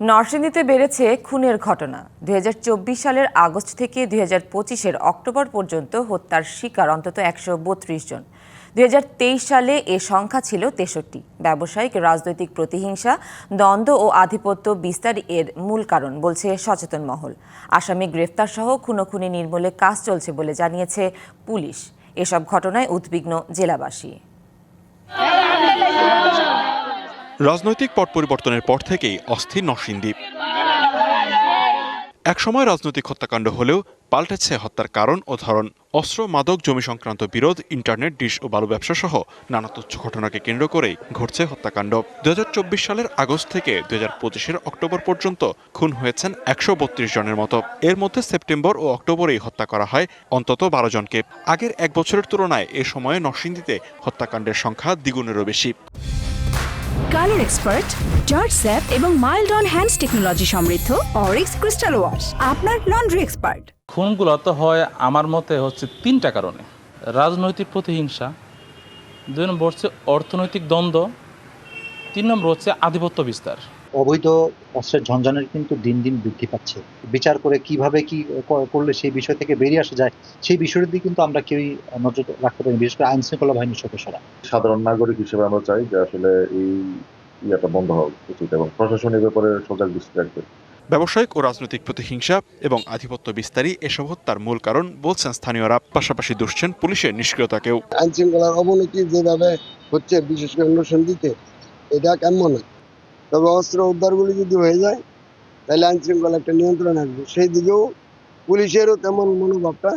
নরসিংদীতে বেড়েছে খুনের ঘটনা। দুই হাজার চব্বিশ সালের আগস্ট থেকে দুই হাজার পঁচিশের অক্টোবর পর্যন্ত হত্যার শিকার অন্তত একশো বত্রিশ জন। দুই হাজার তেইশ সালে এ সংখ্যা ছিল তেষট্টি। ব্যবসায়িক, রাজনৈতিক প্রতিহিংসা, দ্বন্দ্ব ও আধিপত্য বিস্তার এর মূল কারণ, বলছে সচেতন মহল। আসামি গ্রেফতার সহ খুনোখুনি নির্মূলে কাজ চলছে বলে জানিয়েছে পুলিশ। এসব ঘটনায় উদ্বিগ্ন জেলাবাসী। রাজনৈতিক পট পরিবর্তনের পর থেকেই অস্থির নরসিংদী। একসময় রাজনৈতিক হত্যাকাণ্ড হলেও পাল্টেছে হত্যার কারণ ও ধরন। অস্ত্র, মাদক, জমি সংক্রান্ত বিরোধ, ইন্টারনেট, ডিশ ও বালু ব্যবসা সহ নানা তুচ্ছ ঘটনাকে কেন্দ্র করেই ঘটছে হত্যাকাণ্ড। দু হাজার চব্বিশ সালের আগস্ট থেকে দু হাজার অক্টোবর পর্যন্ত খুন হয়েছেন একশো বত্রিশ জনের মতো। এর মধ্যে সেপ্টেম্বর ও অক্টোবরেই হত্যা করা হয় অন্তত বারো জনকে। আগের এক বছরের তুলনায় এ সময়ে নরসিংদীতে হত্যাকাণ্ডের সংখ্যা দ্বিগুণেরও বেশি। কালার এক্সপার্ট, জর্জ স্যাপ এবং মাইল্ড অন হ্যান্ডস টেকনোলজি সমৃদ্ধ অরিক্স ক্রিস্টাল ওয়াশ, আপনার লন্ড্রি এক্সপার্ট। খুনগুলো তো হয় আমার মতে হচ্ছে তিনটা কারণে। রাজনৈতিক প্রতিহিংসা, দুই নম্বর হচ্ছে অর্থনৈতিক দ্বন্দ্ব, তিন নম্বর হচ্ছে আধিপত্য বিস্তার। অবৈধ অস্ত্রের ঝঞ্ঝানের কিন্তু দিন দিন বৃদ্ধি পাচ্ছে। বিচার করে কীভাবে কি করলে সেই বিষয় থেকে বেরিয়ে আসা যায় সেই বিষয়ের দিকে কিন্তু আমরা কেউই নজর রাখতে পারি বিশেষ করে আইন শৃঙ্খলা বাহিনীর সদস্যরা। সাধারণ নাগরিক হিসেবে আমরা চাই যে আসলে এই ইয়েটা বন্ধ হওয়া উচিত এবং প্রশাসন এ ব্যাপারে সজাগ দৃষ্টি রাখবে। ব্যবসায়িক ও রাজনৈতিক প্রতিহিংসা এবং আধিপত্য বিস্তারই এসব হত্যার মূল কারণ বলছেন স্থানীয়রা পাশাপাশি দুষছেন পুলিশের নিষ্ক্রিয়তাকেও। আইন শৃঙ্খলার অবনতি যেভাবে হচ্ছে বিশেষ করে নরসিংদীতে এটা কেমন? হয় তবে অস্ত্র উদ্ধারগুলি যদি হয়ে যায় তাহলে আইন শৃঙ্খলা একটা নিয়ন্ত্রণ আসবে। সেই দিকেও পুলিশেরও তেমন মনোভাবটা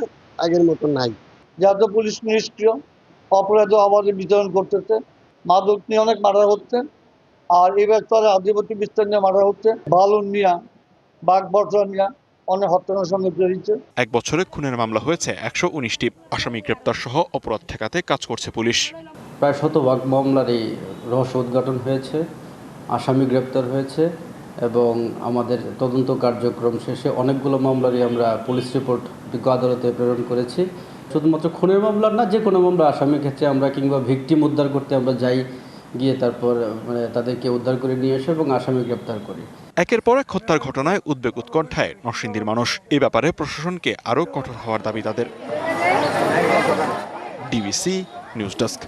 আগের মতো নাই। যাতে পুলিশ নিষ্ক্রিয় অপরাধ আবাদে বিতরণ করতেছে। মাদক নিয়ে অনেক মারা হচ্ছে আর এবার তারা আধিপত্য বিস্তার নিয়ে মারা হচ্ছে। বালুন নিয়ে বাঘ বর্ষা নিয়ে অনেক হত্যার সঙ্গে জড়িত এক বছরে খুনের মামলা হয়েছে একশো উনিশটি। আসামি গ্রেপ্তার সহ অপরাধ ঠেকাতে কাজ করছে পুলিশ। প্রায় শতভাগ মামলারই রহস্য উদ্ঘাটন হয়েছে। আসামি গ্রেপ্তার হয়েছে এবং আমাদের তদন্ত কার্যক্রম শেষে অনেকগুলো মামলারই আমরা পুলিশ রিপোর্ট বিজ্ঞ আদালতে প্রেরণ করেছি। শুধুমাত্র খুনের মামলা না যে কোনো মামলা আসামির ক্ষেত্রে আমরা কিংবা ভিকটিম উদ্ধার করতে আমরা যাই, গিয়ে তারপর মানে তাদেরকে উদ্ধার করে নিয়ে এসে এবং আসামি গ্রেপ্তার করি। একের পর এক হত্যার ঘটনায় উদ্বেগ উৎকণ্ঠায় নরসিংদীর মানুষ। এ ব্যাপারে প্রশাসনকে আরও কঠোর হওয়ার দাবি তাদের। DBC news desk.